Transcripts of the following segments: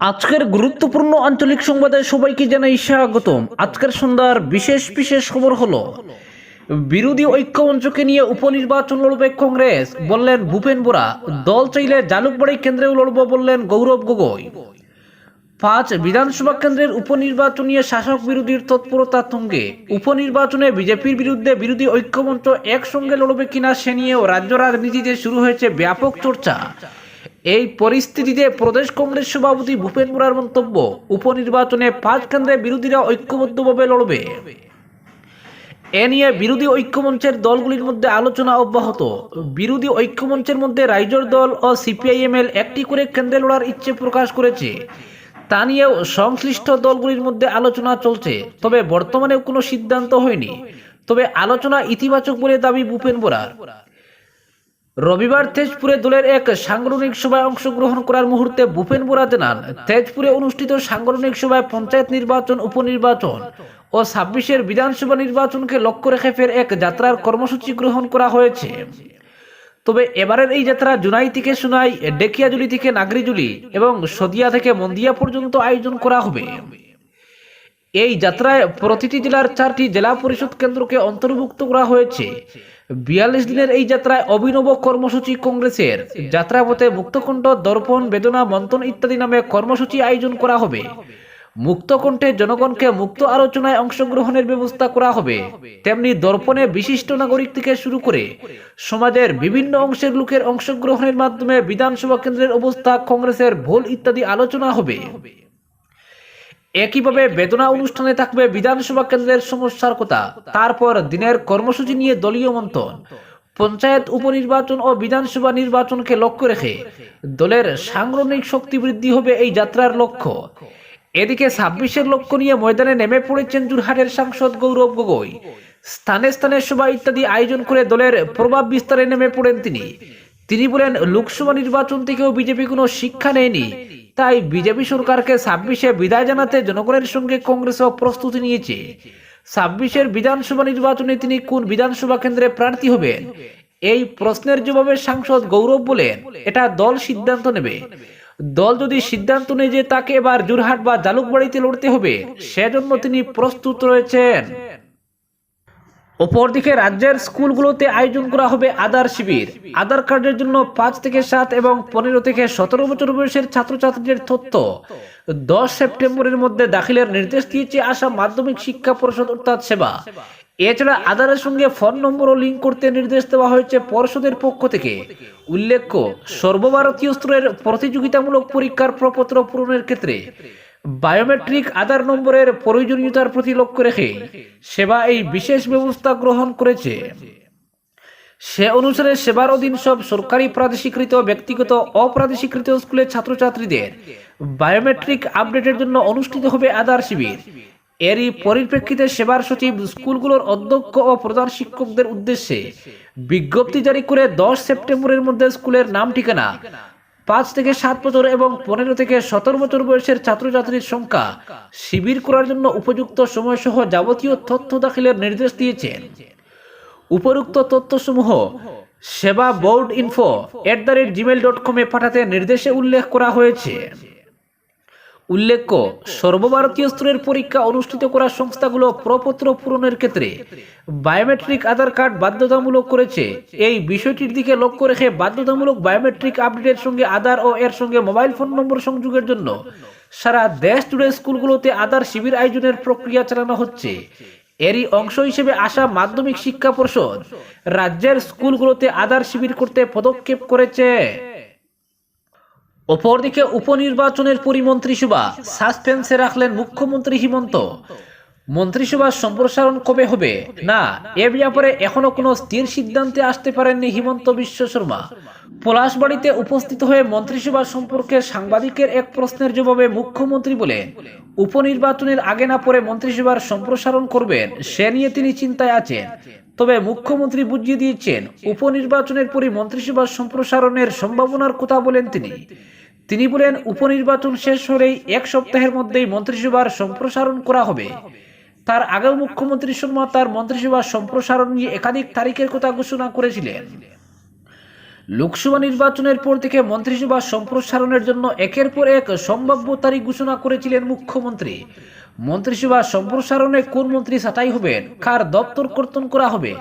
আজকের গুরুত্বপূর্ণ আঞ্চলিক সংবাদে সবাইকে জানাই স্বাগতম। আজকের সন্ধ্যার বিশেষ বিশেষ খবর হলো, বিরোধী ঐক্যমঞ্চকে নিয়ে উপনির্বাচন লড়বে কংগ্রেস, বললেন ভূপেন বোরা। দল চাইলে জালুকবাড়ি কেন্দ্রেও লড়ব বললেন গৌরব গগৈ। পাঁচ, বিধানসভা কেন্দ্রের উপনির্বাচন নিয়ে শাসক বিরোধীর তৎপরতা তুঙ্গে। উপনির্বাচনে বিজেপির বিরুদ্ধে বিরোধী ঐক্যমঞ্চ একসঙ্গে লড়বে কিনা সে নিয়েও রাজ্য রাজনীতিতে শুরু হয়েছে ব্যাপক চর্চা। এই পরিস্থিতিতে প্রদেশ কংগ্রেস সভাপতি ভূপেন বোরার মন্তব্য, উপনির্বাচনে পাঁচ কেন্দ্রে বিরোধীরা ঐক্যবদ্ধভাবে লড়বে। এ নিয়ে বিরোধী ঐক্যমঞ্চের দলগুলির মধ্যে আলোচনা অব্যাহত। বিরোধী ঐক্যমঞ্চের মধ্যে রাইজর দল ও সিপিআইএমএল একটি করে কেন্দ্রে লড়ার ইচ্ছে প্রকাশ করেছে। তা নিয়েও সংশ্লিষ্ট দলগুলির মধ্যে আলোচনা চলছে, তবে বর্তমানেও কোনো সিদ্ধান্ত হয়নি। তবে আলোচনা ইতিবাচক বলে দাবি ভূপেন বোরার রবিবার তেজপুরে দলের এক সাংগঠনিক সভায় অংশগ্রহণ করার মুহূর্তে ভূপেন বোরা জানান, তেজপুরে অনুষ্ঠিত সাংগঠনিক সভায় পঞ্চায়েত নির্বাচন, উপনির্বাচন ও ছাব্বিশের বিধানসভা নির্বাচনকে লক্ষ্য রেখে ফের এক যাত্রার কর্মসূচি গ্রহণ করা হয়েছে। তবে এবারের এই যাত্রা জুনাই থেকে সুনাই, ডেকিয়াজুলি থেকে নাগরিজুলি এবং সদিয়া থেকে মন্দিয়া পর্যন্ত আয়োজন করা হবে। এই যাত্রায় প্রতিটি জেলার চারটি জেলা পরিষদ কেন্দ্রকে অন্তর্ভুক্ত করা হয়েছে। বিয়াল্লিশ দিনের এই যাত্রায় অভিনব কর্মসূচি কংগ্রেসের। যাত্রাপথে মুক্তকণ্ঠ, দর্পণ, বেদনা, মন্থন ইত্যাদি নামে কর্মসূচি আয়োজন করা হবে। মুক্তকণ্ঠে জনগণকে মুক্ত আলোচনায় অংশগ্রহণের ব্যবস্থা করা হবে। তেমনি দর্পণে বিশিষ্ট নাগরিক থেকে শুরু করে সমাজের বিভিন্ন অংশের লোকের অংশগ্রহণের মাধ্যমে বিধানসভা কেন্দ্রের অবস্থা, কংগ্রেসের ভুল ইত্যাদি আলোচনা হবে। একইভাবে বেদনা অনুষ্ঠানে থাকবে বিধানসভা কেন্দ্রের সমস্যার কথা। তারপর দিনের কর্মসূচি নিয়ে দলীয় মন্থন। পঞ্চায়েত উপনির্বাচন ও বিধানসভা নির্বাচনকে লক্ষ্য রেখে দলের সাংগঠনিক শক্তি বৃদ্ধি হবে এই যাত্রার লক্ষ্য। এদিকে ছাব্বিশের লক্ষ্য নিয়ে ময়দানে নেমে পড়েছেন জুরহাটের সাংসদ গৌরব গগৈ। স্থানে স্থানে সভা ইত্যাদি আয়োজন করে দলের প্রভাব বিস্তারে নেমে পড়েন তিনি। তিনি বলেন, লোকসভা নির্বাচন থেকেও বিজেপি কোনো শিক্ষা নেয়নি। তাই বিজেপি সরকারকে ছাব্বিশে বিদায় জানাতে জনগণের সঙ্গে কংগ্রেসও প্রস্তুতি নিয়েছে। ছাব্বিশের বিধানসভা নির্বাচনে তিনি কোন বিধানসভা কেন্দ্রে প্রার্থী হবেন? এই প্রশ্নের জবাবে সাংসদ গৌরব বলেন, এটা দল সিদ্ধান্ত নেবে। দল যদি সিদ্ধান্ত নেয় যে তাকে এবার জোরহাট বা জালুকবাড়িতে লড়তে হবে, সেজন্য তিনি প্রস্তুত রয়েছেন। অপরদিকে রাজ্যের স্কুলগুলোতে আয়োজন করা হবে আধার শিবির। আধার কার্ডের জন্য পাঁচ থেকে সাত এবং পনেরো থেকে সতেরো বছর বয়সের ছাত্রছাত্রীদের তথ্য। দশ সেপ্টেম্বরের মধ্যে দাখিলের নির্দেশ দিয়েছে আসাম মাধ্যমিক শিক্ষা পরিষদ অর্থাৎ সেবা। এছাড়া আধারের সঙ্গে ফোন নম্বরও লিঙ্ক করতে নির্দেশ দেওয়া হয়েছে পর্ষদের পক্ষ থেকে। উল্লেখ্য, সর্বভারতীয় স্তরের প্রতিযোগিতামূলক পরীক্ষার প্রপত্র পূরণের ক্ষেত্রে বায়োমেট্রিক আধার নম্বরের প্রয়োজনীয়তার প্রতি লক্ষ্য রেখে সেবা এই বিশেষ ব্যবস্থা গ্রহণ করেছে। সে অনুসারে সেবার অধীন সব সরকারি প্রাদেশিকৃত, ব্যক্তিগত, অপ্রাদেশিকৃত স্কুলের ছাত্রছাত্রীদের বায়োমেট্রিক আপডেটের জন্য অনুষ্ঠিত হবে আধার শিবির। এরই পরিপ্রেক্ষিতে সেবার সচিব স্কুলগুলোর অধ্যক্ষ ও প্রধান শিক্ষকদের উদ্দেশ্যে বিজ্ঞপ্তি জারি করে দশ সেপ্টেম্বরের মধ্যে স্কুলের নাম ঠিকানা পাঁচ থেকে সাত বছর এবং পনেরো থেকে সতেরো বছর বয়সের ছাত্রছাত্রীর সংখ্যা শিবির করার জন্য উপযুক্ত সময়সহ যাবতীয় তথ্য দাখিলের নির্দেশ দিয়েছেন। উপরুক্ত তথ্যসমূহ সেবা board info at the rate Gmail dot কমে পাঠাতে নির্দেশে উল্লেখ করা হয়েছে। উল্লেখ্য, সর্বভারতীয় স্তরের পরীক্ষা অনুষ্ঠিত করা সংস্থাগুলো প্রপত্র পূরণের ক্ষেত্রে বায়োমেট্রিক আধার কার্ড বাধ্যতামূলক করেছে। এই বিষয়টির দিকে লক্ষ্য রেখে বাধ্যতামূলক বায়োমেট্রিক আপডেটের সঙ্গে আধার ও এর সঙ্গে মোবাইল ফোন নম্বর সংযোগের জন্য সারা দেশ জুড়ে স্কুলগুলোতে আধার শিবির আয়োজনের প্রক্রিয়া চালানো হচ্ছে। এরই অংশ হিসেবে আসা মাধ্যমিক শিক্ষা পর্ষদ রাজ্যের স্কুলগুলোতে আধার শিবির করতে পদক্ষেপ করেছে। অপরদিকে উপনির্বাচনের পরিমন্ত্রিসভা সাসপেন্সে রাখলেন মুখ্যমন্ত্রী হিমন্ত। মন্ত্রিসভা সম্প্রসারণ কবে হবে? না, এ ব্যাপারে এখনও কোনো স্থির সিদ্ধান্তে আসতে পারেননি হিমন্ত বিশ্ব শর্মা। পলাশবাড়িতে উপস্থিত হয়ে মন্ত্রিসভা সম্পর্কে সাংবাদিকের এক প্রশ্নের জবাবে মুখ্যমন্ত্রী বলেন, উপনির্বাচনের আগে না পরে মন্ত্রিসভার সম্প্রসারণ করবেন, সে নিয়ে তিনি চিন্তায় আছেন। তবে মুখ্যমন্ত্রী বুঝিয়ে দিয়েছেন, উপনির্বাচনের পরই মন্ত্রিসভা সম্প্রসারণের সম্ভাবনার কথা বলেন তিনি। তিনি বলেন, উপনির্বাচন শেষ হলেই এক সপ্তাহের মধ্যেই মন্ত্রিসভার সম্প্রসারণ করা হবে। তার আগেও মুখ্যমন্ত্রী শর্মা তার মন্ত্রিসভা সম্প্রসারণ নিয়ে একাধিক তারিখের কথা ঘোষণা করেছিলেন। লোকসভা নির্বাচনের পর থেকে মন্ত্রিসভা সম্প্রসারণের জন্য একের পর এক সম্ভাব্য তারিখ ঘোষণা করেছিলেন মুখ্যমন্ত্রী। মন্ত্রিসভা সম্প্রসারণে কোন মন্ত্রী ছাঁটাই হবেন, কার দপ্তর কর্তন করা হবে,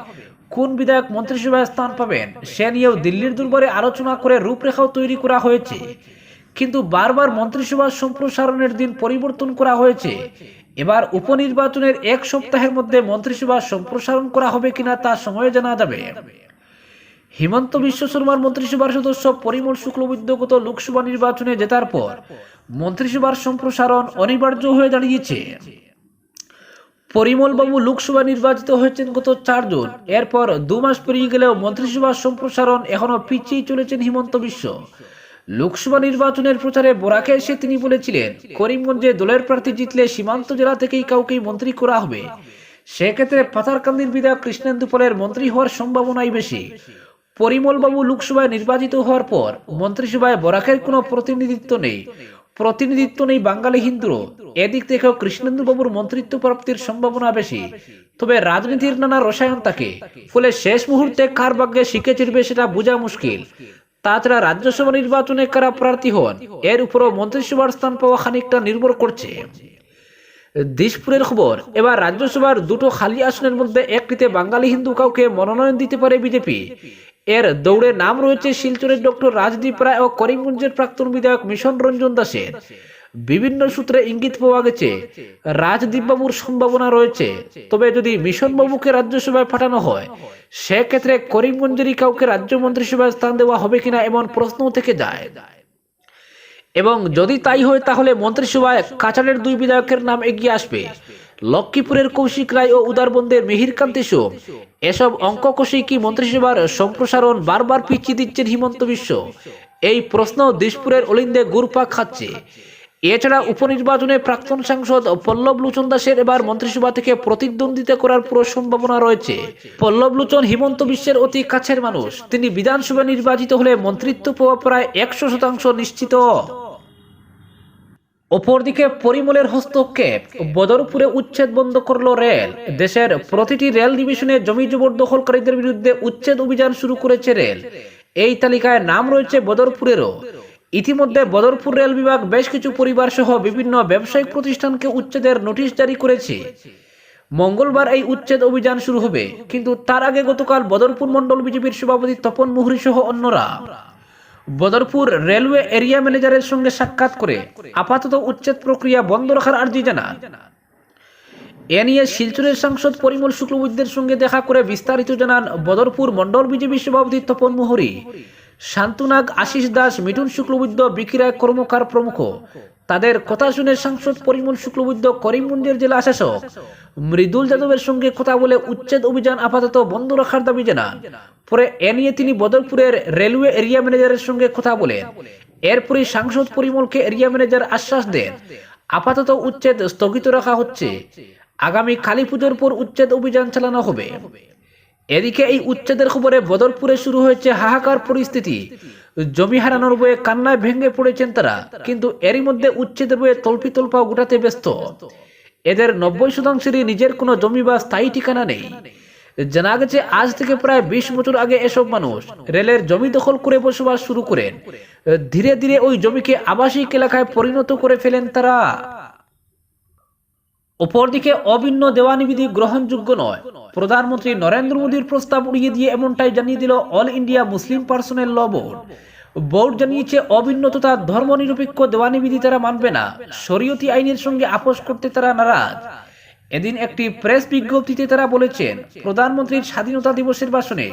কোন বিধায়ক মন্ত্রিসভায় স্থান পাবেন, সে নিয়েও দিল্লির দুর্বারে আলোচনা করে রূপরেখাও তৈরি করা হয়েছে। কিন্তু বারবার মন্ত্রিসভা সম্প্রসারণের দিন পরিবর্তন করা হয়েছে। এবার উপনির্বাচনের এক সপ্তাহের মধ্যে মন্ত্রিসভা সম্প্রসারণ করা হবে কিনা তা সময়ে জানা যাবে। হিমন্ত বিশ্ব শর্মার মন্ত্রিসভার সদস্য পরিমল শুক্লবৈদ্য গত লোকসভা নির্বাচনে জেতার পর মন্ত্রিসভার সম্প্রসারণ অনিবার্য হয়ে দাঁড়িয়েছে। পরিমল বাবু লোকসভা নির্বাচিত হয়েছেন গত চারজন। এরপর দু মাস পেরিয়ে গেলেও মন্ত্রিসভার সম্প্রসারণ এখনও পিছিয়ে চলেছেন হিমন্ত বিশ্ব। লোকসভা নির্বাচনের প্রচারে বরাকে এসে তিনি বলেছিলেন, করিমগঞ্জে দলের প্রার্থী জিতলে সীমান্ত জেলা থেকেই কাউকেই মন্ত্রী করা হবে। সেক্ষেত্রে পাথারকান্দির বিধায়ক কৃষ্ণেন্দু পলের মন্ত্রী হওয়ার সম্ভাবনাই বেশি। পরিমল বাবু লোকসভায় নির্বাচিত হওয়ার পর মন্ত্রিসভায় বরাকের কোনো প্রতিনিধিত্ব নেই। প্রতিনিধিত্ব নেই বাঙালি হিন্দুরও। এদিক থেকেও কৃষ্ণেন্দু বাবুর মন্ত্রিত্ব প্রাপ্তির সম্ভাবনা বেশি। তবে রাজনীতির নানা রসায়ন থাকে। ফলে শেষ মুহূর্তে কার ভাগ্যে শিখে চিরবে সেটা বোঝা মুশকিল। তাছাড়া রাজ্যসভা নির্বাচনে কারা প্রার্থী হন, এর উপরও মন্ত্রিসভার স্থান পাওয়া খানিকটা নির্ভর করছে। দিশপুরের খবর, এবার রাজ্যসভার দুটো খালি আসনের মধ্যে একটিতে বাঙালি হিন্দু কাউকে মনোনয়ন দিতে পারে বিজেপি। এর দৌড়ে নাম রয়েছে শিলচরের ডক্টর রাজদীপ রায় ও করিমগঞ্জের প্রাক্তন বিধায়ক মিশন রঞ্জন দাসের। বিভিন্ন সূত্রে ইঙ্গিত পাওয়া গেছে রাজদীপ বাবুর সম্ভাবনা রয়েছে। তবে যদি মিশন বাবুকে রাজ্যসভায় পাঠানো হয়, সেক্ষেত্রে করিমগঞ্জেরই কাউকে রাজ্য মন্ত্রিসভায় স্থান দেওয়া হবে কিনা এমন প্রশ্ন থেকে যায়। এবং যদি তাই হয়, তাহলে মন্ত্রিসভায় কাছাড়ের দুই বিধায়কের নাম এগিয়ে আসবে। লক্ষ্মীপুরের কৌশিক রায় ও উদারবন্দের মিহিরকান্তি সোম। এসব অঙ্ক কষেই কি মন্ত্রিসভার সম্প্রসারণ বারবার পিছিয়ে দিচ্ছেন হিমন্ত বিশ্ব? এই প্রশ্ন দিশপুরের অলিন্দে গুরপাক খাচ্ছে। এছাড়া উপনির্বাচনে প্রাক্তন সাংসদ পল্লব লোচন দাসের এবার মন্ত্রিসভা থেকে প্রতিদ্বন্দ্বিতা করার পুরো সম্ভাবনা রয়েছে। পল্লব লোচন হিমন্ত বিশ্বের অতি কাছের মানুষ। তিনি বিধানসভা নির্বাচিত হলে মন্ত্রিত্ব পাওয়া প্রায় একশো শতাংশ নিশ্চিত। অপরদিকে পরিমলের হস্তক্ষেপ। বদরপুরে উচ্ছেদ বন্ধ করল রেল। দেশের প্রতিটি রেল ডিভিশনে জমি জবরদখলকারীদের বিরুদ্ধে উচ্ছেদ অভিযান শুরু করেছে রেল। এই তালিকায় নাম রয়েছে বদরপুরেরও। ইতিমধ্যে বদরপুর রেল বিভাগ বেশ কিছু পরিবার সহ বিভিন্ন ব্যবসায়িক প্রতিষ্ঠানকে উচ্ছেদের নোটিশ জারি করেছে। মঙ্গলবার এই উচ্ছেদ অভিযান শুরু হবে, কিন্তু তার আগে গতকাল বদরপুর মণ্ডল বিজেপির সভাপতি তপন মুহুরী সহ অন্যরা। বদরপুর রেলওয়ে এরিয়া ম্যানেজারের সঙ্গে সাক্ষাৎ করে আপাতত উচ্ছেদ প্রক্রিয়া বন্ধ রাখার আর্জি জানান। এ নিয়ে শিলচরের সাংসদ পরিমল শুক্লবৈদ্যের সঙ্গে দেখা করে বিস্তারিত জানান বদরপুর মণ্ডল বিজেপি সভাপতি তপন মোহরি শান্তনাগ, আশিস দাস, মিঠুন শুক্লবৈদ্য বিকিরায় কর্মকার প্রমুখ। তাদের কথা শুনে সাংসদ পরিমল শুক্লবৈদ্য করিমগঞ্জের জেলা শাসক। মৃদুল যাদবের সঙ্গে কথা বলে উচ্ছেদ অভিযান আপাতত বন্ধ রাখার দাবি জানান। পরে এ নিয়ে তিনি বদরপুরের রেলওয়ে এরিয়া ম্যানেজারের সঙ্গে কথা বলেন। এরপরে সাংসদ পরিমলকে এরিয়া ম্যানেজার আশ্বাস দেন। আপাতত উচ্ছেদ স্থগিত রাখা হচ্ছে। আগামী কালী পুজোর পর উচ্ছেদ অভিযান চালানো হবে। এদিকে এই উচ্ছেদের খবরে বদরপুরে শুরু হয়েছে হাহাকার পরিস্থিতি। জমি হারানোর বয়ে কান্নায় ভেঙে পড়েছেন তারা, কিন্তু এরই মধ্যে উচ্ছেদের বয়ে তল্পি তল্পাও গোটাতে ব্যস্ত। এদের নব্বই শতাংশেরই নিজের কোনো জমি বা স্থায়ী ঠিকানা নেই। জানা গেছে, আজ থেকে প্রায় বিশ বছর আগে এসব মানুষ রেলের জমি দখল করে বসবাস শুরু করেন। ধীরে ধীরে ওই জমিকে আবাসিক এলাকায় পরিণত করে ফেলেন তারা। অপরদিকে অভিন্ন দেওয়ানিবিধি গ্রহণযোগ্য নয়। প্রধানমন্ত্রী নরেন্দ্র মোদীর প্রস্তাব উড়িয়ে দিয়ে এমনটাই জানিয়ে দিল all India Muslim personal law board. Board জানিয়েছে অভিন্ন তথা ধর্মনিরপেক্ষ দেওয়ানি বিধি তারা মানবে না। শরীয়তি আইনের সঙ্গে আপোষ করতে তারা নারাজ। এদিন একটি প্রেস বিজ্ঞপ্তিতে তারা বলেছেন, প্রধানমন্ত্রীর স্বাধীনতা দিবসের ভাষণে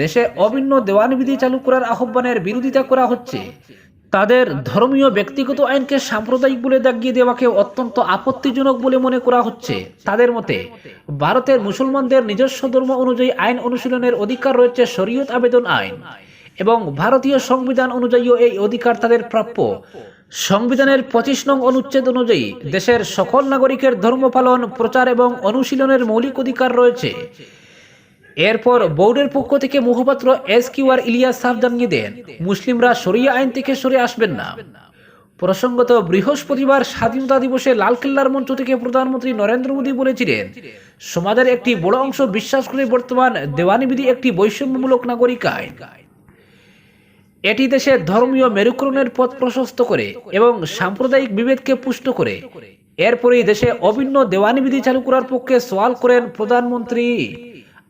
দেশে অভিন্ন দেওয়ানি বিধি চালু করার আহ্বানের বিরোধিতা করা হচ্ছে। তাদের ধর্মীয় ব্যক্তিগত আইনকে সাম্প্রদায়িক বলে দাগিয়ে দেওয়াকে অত্যন্ত আপত্তিজনক বলে মনে করা হচ্ছে। তাদের মতে, ভারতের মুসলমানদের নিজস্ব ধর্ম অনুযায়ী আইন অনুশীলনের অধিকার রয়েছে শরীয়ত আবেদন আইন এবং ভারতীয় সংবিধান অনুযায়ীও এই অধিকার তাদের প্রাপ্য। সংবিধানের পঁচিশ নং অনুচ্ছেদ অনুযায়ী দেশের সকল নাগরিকের ধর্ম পালন প্রচার এবং অনুশীলনের মৌলিক অধিকার রয়েছে। এরপর বোর্ডের পক্ষ থেকে মুখপাত্র এস কিউ আর ইলিয়াস সাফ জানিয়ে দেন মুসলিমরা শরিয়া আইন থেকে সরে আসবেন না। প্রসঙ্গত, বৃহস্পতিবার স্বাধীনতা দিবসে লালকেল্লার মঞ্চ থেকে প্রধানমন্ত্রী নরেন্দ্র মোদী বলেছিলেন, সমাজের একটি বড় অংশ বিশ্বাস করে বর্তমান দেওয়ানি বিধি একটি বৈষম্যমূলক নাগরিক আইন। এটি দেশে ধর্মীয় মেরুকরণের পথ প্রশস্ত করে এবং সাম্প্রদায়িক বিভেদকে পুষ্ট করে। এরপরেই দেশে অভিন্ন দেওয়ানি বিধি চালু করার পক্ষে সওয়াল করেন প্রধানমন্ত্রী।